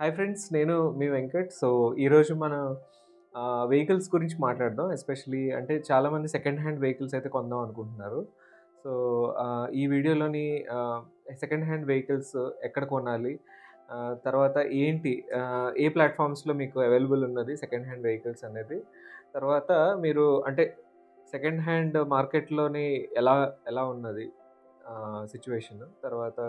Hi friends నేను మీ Venkat. So ఈరోజు మన వెహికల్స్ గురించి మాట్లాడదాం. ఎస్పెషలీ అంటే చాలామంది సెకండ్ హ్యాండ్ వెహికల్స్ అయితే కొందాం అనుకుంటున్నారు. సో ఈ వీడియోలోని సెకండ్ హ్యాండ్ వెహికల్స్ ఎక్కడ కొనాలి? తర్వాత ఏంటి ఏ ప్లాట్ఫామ్స్లో మీకు అవైలబుల్ ఉన్నది సెకండ్ హ్యాండ్ వెహికల్స్ అనేది? తర్వాత మీరు అంటే సెకండ్ హ్యాండ్ మార్కెట్లోని ఎలా ఎలా ఉన్నది సిచ్యువేషన్? తర్వాత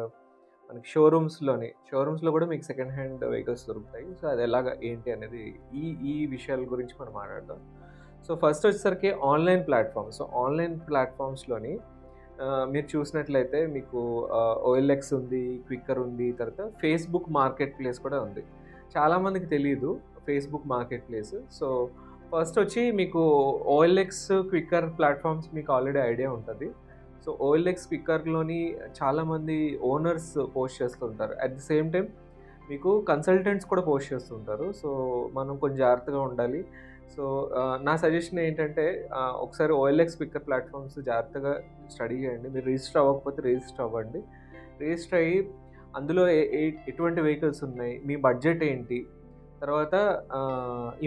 మనకి షోరూమ్స్లోని షోరూమ్స్లో కూడా మీకు సెకండ్ హ్యాండ్ వెహికల్స్ దొరుకుతాయి. సో అది ఎలాగ ఏంటి అనేది ఈ ఈ విషయాల గురించి మనం మాట్లాడదాం. సో ఫస్ట్ వచ్చేసరికి ఆన్లైన్ ప్లాట్ఫామ్స్. సో ఆన్లైన్ ప్లాట్ఫామ్స్లోని మీరు చూసినట్లయితే మీకు ఓఎల్ఎక్స్ ఉంది క్విక్కర్ ఉంది తర్వాత ఫేస్బుక్ మార్కెట్ ప్లేస్ కూడా ఉంది. చాలామందికి తెలియదు Facebook market place so first వచ్చి మీకు ఓఎల్ఎక్స్ క్విక్కర్ ప్లాట్ఫామ్స్ మీకు ఆల్రెడీ ఐడియా ఉంటుంది. సో ఓఎల్ఎక్స్ స్పీకర్లోని చాలామంది ఓనర్స్ పోస్ట్ చేస్తుంటారు అట్ ది సేమ్ టైం మీకు కన్సల్టెంట్స్ కూడా పోస్ట్ చేస్తుంటారు సో మనం కొంచెం జాగ్రత్తగా ఉండాలి. సో నా సజెషన్ ఏంటంటే ఒకసారి ఓఎల్ఎక్స్ స్పీకర్ ప్లాట్ఫామ్స్ జాగ్రత్తగా స్టడీ చేయండి. మీరు రిజిస్టర్ అవ్వకపోతే రిజిస్టర్ అవ్వండి. రిజిస్టర్ అయ్యి అందులో ఎటువంటి వెహికల్స్ ఉన్నాయి మీ బడ్జెట్ ఏంటి? తర్వాత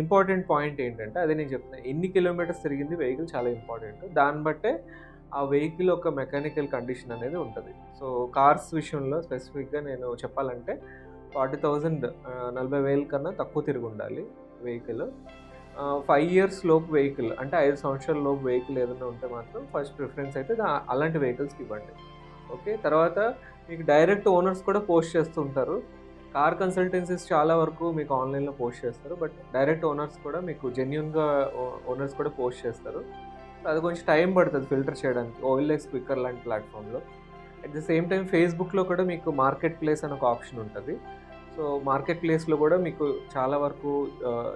ఇంపార్టెంట్ పాయింట్ ఏంటంటే అదే నేను చెప్తున్నాను ఎన్ని కిలోమీటర్స్ తిరిగింది వెహికల్ చాలా ఇంపార్టెంట్ దాన్ని బట్టే ఆ వెహికల్ ఒక మెకానికల్ కండిషన్ అనేది ఉంటుంది. సో కార్స్ విషయంలో స్పెసిఫిక్గా నేను చెప్పాలంటే ఫార్టీ థౌజండ్ నలభై వేల కన్నా తక్కువ తిరిగి ఉండాలి వెహికల్. ఫైవ్ ఇయర్స్ లోపు వెహికల్ అంటే ఐదు సంవత్సరాల లోపు వెహికల్ ఏదైనా ఉంటే మాత్రం ఫస్ట్ ప్రిఫరెన్స్ అయితే దా- అలాంటి వెహికల్స్కి ఇవ్వండి. ఓకే? తర్వాత మీకు డైరెక్ట్ ఓనర్స్ కూడా పోస్ట్ చేస్తుంటారు కార్ కన్సల్టెన్సీస్ చాలా వరకు మీకు ఆన్లైన్లో పోస్ట్ చేస్తారు. బట్ డైరెక్ట్ ఓనర్స్ కూడా మీకు జెన్యున్గా ఓనర్స్ కూడా పోస్ట్ చేస్తారు. అది కొంచెం టైం పడుతుంది ఫిల్టర్ చేయడానికి ఓఎల్ఎక్స్ క్విక్కర్ లాంటి ప్లాట్ఫామ్లో. అట్ ద సేమ్ టైం ఫేస్బుక్లో కూడా మీకు మార్కెట్ ప్లేస్ అని ఒక ఆప్షన్ ఉంటుంది. సో మార్కెట్ ప్లేస్లో కూడా మీకు చాలా వరకు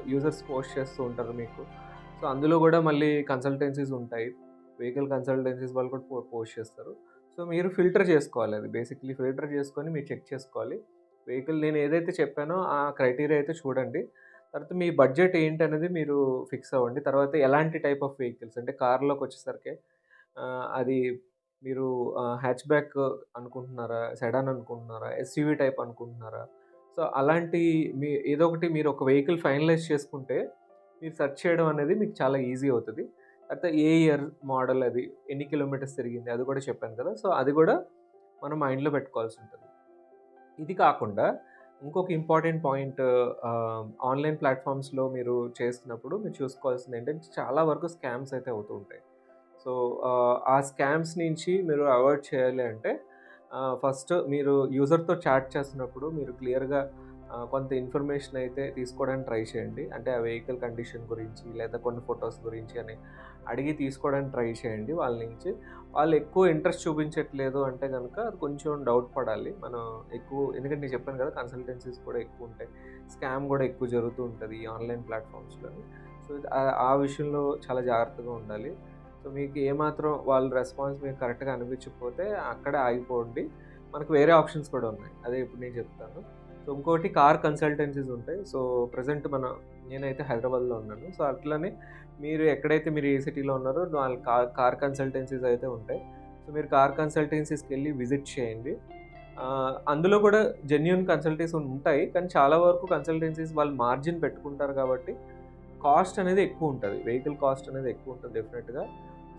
యూజర్స్ పోస్ట్ చేస్తూ ఉంటారు మీకు. సో అందులో కూడా మళ్ళీ కన్సల్టెన్సీస్ ఉంటాయి. వెహికల్ కన్సల్టెన్సీస్ వాళ్ళు కూడా పో- పోస్ట్ చేస్తారు. సో మీరు ఫిల్టర్ చేసుకోవాలి అది. బేసిక్లీ ఫిల్టర్ చేసుకొని మీరు చెక్ చేసుకోవాలి. వెహికల్ నేను ఏదైతే చెప్పానో ఆ క్రైటీరియా అయితే చూడండి. తర్వాత మీ బడ్జెట్ ఏంటి అనేది మీరు ఫిక్స్ అవ్వండి. తర్వాత ఎలాంటి టైప్ ఆఫ్ వెహికల్స్? అంటే కార్లోకి వచ్చేసరికి అది మీరు హ్యాచ్ బ్యాక్ అనుకుంటున్నారా? సెడాన్ అనుకుంటున్నారా? ఎస్యూవి టైప్ అనుకుంటున్నారా? సో అలాంటి మీ ఏదో ఒకటి మీరు ఒక వెహికల్ ఫైనలైజ్ చేసుకుంటే మీరు సెర్చ్ చేయడం అనేది మీకు చాలా ఈజీ అవుతుంది. తర్వాత ఏ ఇయర్ మోడల్ అది? ఎన్ని కిలోమీటర్స్ తిరిగింది? అది కూడా చెప్పాను కదా. సో అది కూడా మనం మైండ్లో పెట్టుకోవాల్సి ఉంటుంది. ఇది కాకుండా ఇంకొక ఇంపార్టెంట్ పాయింట్ ఆన్లైన్ ప్లాట్ఫామ్స్లో మీరు చేస్తున్నప్పుడు మీరు చూసుకోవాల్సింది ఏంటంటే చాలా వరకు స్కామ్స్ అయితే అవుతూ ఉంటాయి. సో ఆ స్కామ్స్ నుంచి మీరు అవాయిడ్ చేయాలి అంటే ఫస్ట్ మీరు యూజర్తో చాట్ చేస్తున్నప్పుడు మీరు క్లియర్గా కొంత ఇన్ఫర్మేషన్ అయితే తీసుకోవడానికి ట్రై చేయండి. అంటే ఆ వెహికల్ కండిషన్ గురించి లేదా కొన్ని ఫొటోస్ గురించి అని అడిగి తీసుకోవడానికి ట్రై చేయండి వాళ్ళ నుంచి. వాళ్ళు ఎక్కువ ఇంట్రెస్ట్ చూపించట్లేదు అంటే కనుక అది కొంచెం డౌట్ పడాలి. మనం ఎక్కువ ఎందుకంటే నేను చెప్పాను కదా కన్సల్టెన్సీస్ కూడా ఎక్కువ ఉంటాయి. స్కామ్ కూడా ఎక్కువ జరుగుతూ ఉంటుంది ఈ ఆన్లైన్ ప్లాట్ఫామ్స్లో సో ఆ- ఆ విషయంలో చాలా జాగ్రత్తగా ఉండాలి. సో మీకు ఏమాత్రం వాళ్ళ రెస్పాన్స్ మీకు కరెక్ట్గా అనిపించకపోతే అక్కడే ఆగిపోండి. మనకు వేరే ఆప్షన్స్ కూడా ఉన్నాయి. అదే ఇప్పుడు నేను చెప్తాను. సో ఇంకోటి కార్ కన్సల్టెన్సీస్ ఉంటాయి. సో ప్రజెంట్ మన నేనైతే హైదరాబాద్లో ఉన్నాను. సో అట్లనే మీరు ఎక్కడైతే మీరు ఏ సిటీలో ఉన్నారో వాళ్ళ కార్ కార్ కన్సల్టెన్సీస్ అయితే ఉంటాయి. సో మీరు కార్ కన్సల్టెన్సీస్కి వెళ్ళి విజిట్ చేయండి. అందులో కూడా జెన్యున్ కన్సల్టెన్సీస్ ఉంటాయి. కానీ చాలా వరకు కన్సల్టెన్సీస్ వాళ్ళు మార్జిన్ పెట్టుకుంటారు కాబట్టి కాస్ట్ అనేది ఎక్కువ ఉంటుంది. వెహికల్ కాస్ట్ అనేది ఎక్కువ ఉంటుంది డెఫినెట్గా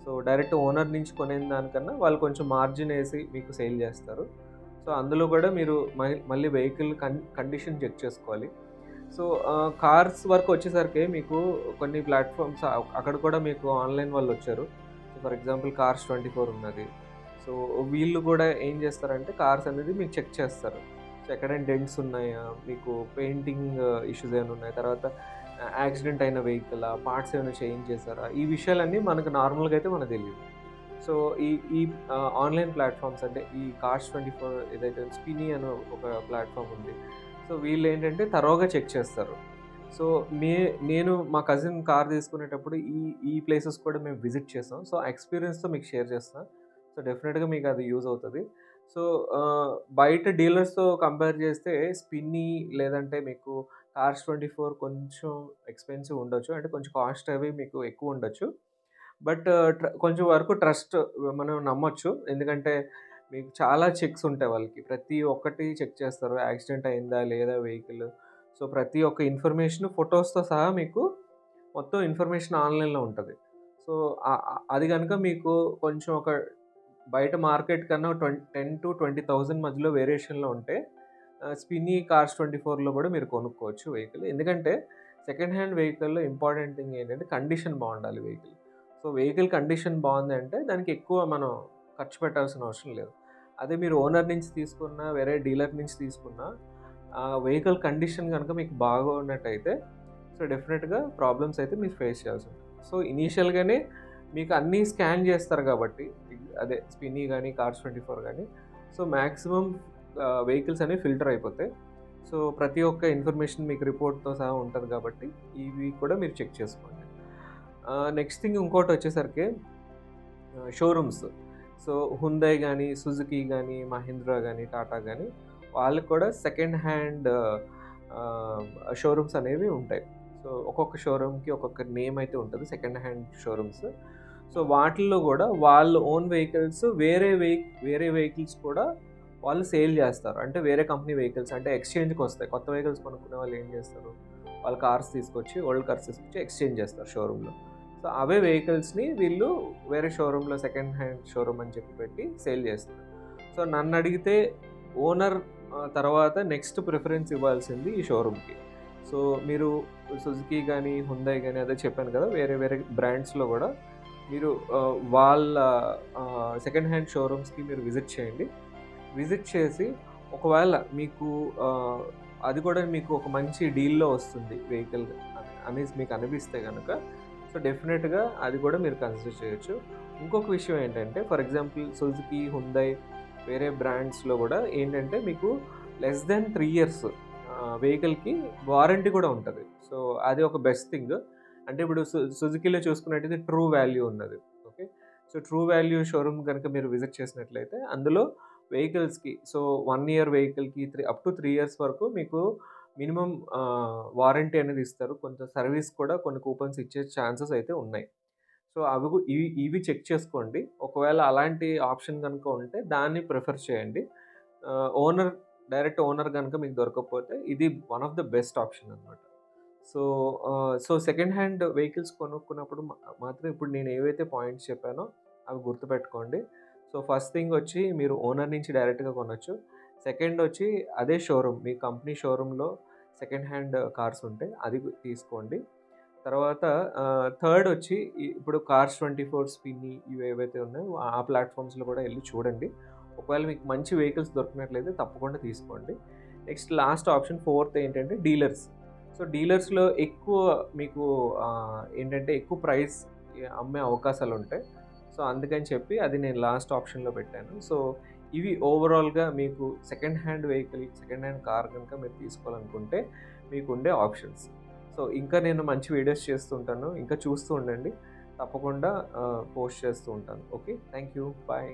సో డైరెక్ట్ ఓనర్ నుంచి కొనే దానికన్నా వాళ్ళు కొంచెం మార్జిన్ వేసి మీకు సేల్ చేస్తారు. సో అందులో కూడా మీరు మళ్ళీ వెహికల్ కన్ కండిషన్ చెక్ చేసుకోవాలి. సో కార్స్ వరకు వచ్చేసరికి మీకు కొన్ని ప్లాట్ఫామ్స్ అక్కడ కూడా మీకు ఆన్లైన్ వాళ్ళు వచ్చారు. So for example Cars twenty four ఉన్నది. సో వీళ్ళు కూడా ఏం చేస్తారంటే కార్స్ అనేది మీకు చెక్ చేస్తారు. సో ఎక్కడైనా డెంట్స్ ఉన్నాయా? మీకు పెయింటింగ్ ఇష్యూస్ ఏమైనా ఉన్నాయి? తర్వాత యాక్సిడెంట్ అయిన వెహికల్? పార్ట్స్ ఏమైనా చేంజ్ చేస్తారా ఈ విషయాలన్నీ మనకు నార్మల్గా అయితే మనకు తెలియదు. సో ఈ ఈ ఆన్లైన్ ప్లాట్ఫామ్స్ అంటే ఈ కార్స్ ట్వంటీ ఫోర్ ఏదైతే స్పినీ అని ఒక ప్లాట్ఫామ్ ఉంది. సో వీళ్ళు ఏంటంటే తరోగా చెక్ చేస్తారు. సో మే నేను మా కజిన్ కార్ తీసుకునేటప్పుడు ఈ ఈ ప్లేసెస్ కూడా మేము విజిట్ చేస్తాం. సో ఆ ఎక్స్పీరియన్స్తో మీకు షేర్ చేస్తాం. సో డెఫినెట్గా మీకు అది యూజ్ అవుతుంది. సో బయట డీలర్స్తో కంపేర్ చేస్తే స్పిన్నీ లేదంటే మీకు కార్స్ ట్వంటీ ఫోర్ కొంచెం ఎక్స్పెన్సివ్ ఉండొచ్చు. అంటే కొంచెం కాస్ట్ అవి మీకు ఎక్కువ ఉండొచ్చు. బట్ కొంచెం వరకు ట్రస్ట్ మనం నమ్మొచ్చు. ఎందుకంటే మీకు చాలా చెక్స్ ఉంటాయి వాళ్ళకి. ప్రతి ఒక్కటి చెక్ చేస్తారు. యాక్సిడెంట్ అయిందా లేదా వెహికల్. సో ప్రతి ఒక్క ఇన్ఫర్మేషన్ ఫొటోస్తో సహా మీకు మొత్తం ఇన్ఫర్మేషన్ ఆన్లైన్లో ఉంటుంది. సో అది కనుక మీకు కొంచెం ఒక బయట మార్కెట్ కన్నా twenty ten to twenty thousand మధ్యలో వేరియేషన్లో ఉంటే స్పిన్నీ కార్స్ ట్వంటీ ఫోర్లో కూడా మీరు కొనుక్కోవచ్చు వెహికల్. ఎందుకంటే సెకండ్ హ్యాండ్ వెహికల్లో ఇంపార్టెంట్ థింగ్ ఏంటంటే కండిషన్ బాగుండాలి వెహికల్ సో వెహికల్ కండిషన్ బాగుంది అంటే దానికి ఎక్కువ మనం ఖర్చు పెట్టాల్సిన అవసరం లేదు. అదే మీరు ఓనర్ నుంచి తీసుకున్న వేరే డీలర్ నుంచి తీసుకున్న ఆ వెహికల్ కండిషన్ కనుక మీకు బాగున్నట్టయితే సో డెఫినెట్గా ప్రాబ్లమ్స్ అయితే మీరు ఫేస్ చేయాల్సి ఉంటుంది. సో ఇనీషియల్గానే మీకు అన్నీ స్కాన్ చేస్తారు కాబట్టి అదే స్పిన్నీ కానీ కార్స్ ట్వంటీ ఫోర్ కానీ సో మ్యాక్సిమం వెహికల్స్ అనేవి ఫిల్టర్ అయిపోతాయి. సో ప్రతి ఒక్క ఇన్ఫర్మేషన్ మీకు రిపోర్ట్తో సహా ఉంటుంది కాబట్టి ఇవి కూడా మీరు చెక్ చేసుకోండి. నెక్స్ట్ థింగ్ ఇంకోటి వచ్చేసరికి షోరూమ్స్ సో హుందై కానీ సుజుకి కానీ మహీంద్రా కానీ టాటా కానీ వాళ్ళకి కూడా సెకండ్ హ్యాండ్ షోరూమ్స్ అనేవి ఉంటాయి. సో ఒక్కొక్క షోరూమ్కి ఒక్కొక్క నేమ్ అయితే ఉంటుంది సెకండ్ హ్యాండ్ షోరూమ్స్ సో వాటిల్లో కూడా వాళ్ళ ఓన్ వెహికల్స్ వేరే వెహి వేరే వెహికల్స్ కూడా వాళ్ళు సేల్ చేస్తారు. అంటే వేరే కంపెనీ వెహికల్స్ అంటే ఎక్స్చేంజ్కి వస్తాయి. కొత్త వెహికల్స్ కొనుక్కునే వాళ్ళు ఏం చేస్తారు? వాళ్ళ కార్స్ తీసుకొచ్చి ఓల్డ్ కార్స్ తీసుకొచ్చి ఎక్స్చేంజ్ చేస్తారు షోరూంలో సో అవే వెహికల్స్ని వీళ్ళు వేరే షోరూంలో సెకండ్ హ్యాండ్ షోరూమ్ అని చెప్పి పెట్టి సేల్ చేస్తారు. సో నన్ను అడిగితే ఓనర్ తర్వాత నెక్స్ట్ ప్రిఫరెన్స్ ఇవ్వాల్సింది ఈ షోరూమ్కి. సో మీరు సుజుకి కానీ హుందై కానీ అదే చెప్పాను కదా వేరే వేరే బ్రాండ్స్లో కూడా మీరు వాళ్ళ సెకండ్ హ్యాండ్ షోరూమ్స్కి మీరు విజిట్ చేయండి. విజిట్ చేసి ఒకవేళ మీకు అది కూడా మీకు ఒక మంచి డీల్లో వస్తుంది వెహికల్ అనేసి మీకు అనిపిస్తే కనుక సో డెఫినెట్గా అది కూడా మీరు కన్సిడర్ చేయొచ్చు. ఇంకొక విషయం ఏంటంటే ఫర్ ఎగ్జాంపుల్ సుజుకి హుందై వేరే బ్రాండ్స్లో కూడా ఏంటంటే మీకు లెస్ దెన్ త్రీ ఇయర్స్ వెహికల్కి వారంటీ కూడా ఉంటుంది. సో అది ఒక బెస్ట్ థింగ్ అంటే ఇప్పుడు సు సుజుకీలో చూసుకున్నట్టయితే ట్రూ వాల్యూ ఉన్నది. Okay? So True Value showroom కనుక మీరు విజిట్ చేసినట్లయితే అందులో వెహికల్స్కి సో వన్ ఇయర్ వెహికల్కి three up to three years వరకు మీకు మినిమం వారంటీ అనేది ఇస్తారు. కొంత సర్వీస్ కూడా కొన్ని కూపన్స్ ఇచ్చే ఛాన్సెస్ అయితే ఉన్నాయి. సో అవి ఇవి ఇవి చెక్ చేసుకోండి. ఒకవేళ అలాంటి ఆప్షన్ కనుక ఉంటే దాన్ని ప్రిఫర్ చేయండి. ఓనర్ డైరెక్ట్ ఓనర్ కనుక మీకు దొరకకపోతే ఇది one of the best option అనమాట so so second hand vehicles కొనుక్కున్నప్పుడు మాత్రం ఇప్పుడు నేను ఏవైతే పాయింట్స్ చెప్పానో అవి గుర్తుపెట్టుకోండి. సో ఫస్ట్ థింగ్ వచ్చి మీరు ఓనర్ నుంచి డైరెక్ట్గా కొనొచ్చు. సెకండ్ వచ్చి అదే షోరూమ్ మీ కంపెనీ షోరూంలో సెకండ్ హ్యాండ్ కార్స్ ఉంటే అది తీసుకోండి. తర్వాత థర్డ్ వచ్చి ఇప్పుడు కార్స్ ట్వంటీ ఫోర్ స్పిన్ని ఇవి ఏవైతే ఉన్నాయో ఆ ప్లాట్ఫామ్స్లో కూడా వెళ్ళి చూడండి. ఒకవేళ మీకు మంచి వెహికల్స్ దొరికినట్లయితే తప్పకుండా తీసుకోండి. నెక్స్ట్ లాస్ట్ ఆప్షన్ ఫోర్త్ ఏంటంటే డీలర్స్. సో డీలర్స్లో ఎక్కువ మీకు ఏంటంటే ఎక్కువ ప్రైస్ అమ్మే అవకాశాలు ఉంటాయి. సో అందుకని చెప్పి అది నేను లాస్ట్ ఆప్షన్లో పెట్టాను. సో ఇవి ఓవరాల్గా మీకు second hand vehicle second hand car కనుక మీరు తీసుకోవాలనుకుంటే మీకు ఉండే ఆప్షన్స్ సో ఇంకా నేను మంచి వీడియోస్ చేస్తుంటాను ఇంకా చూస్తూ ఉండండి. తప్పకుండా పోస్ట్ చేస్తూ ఉంటాను. Okay thank you bye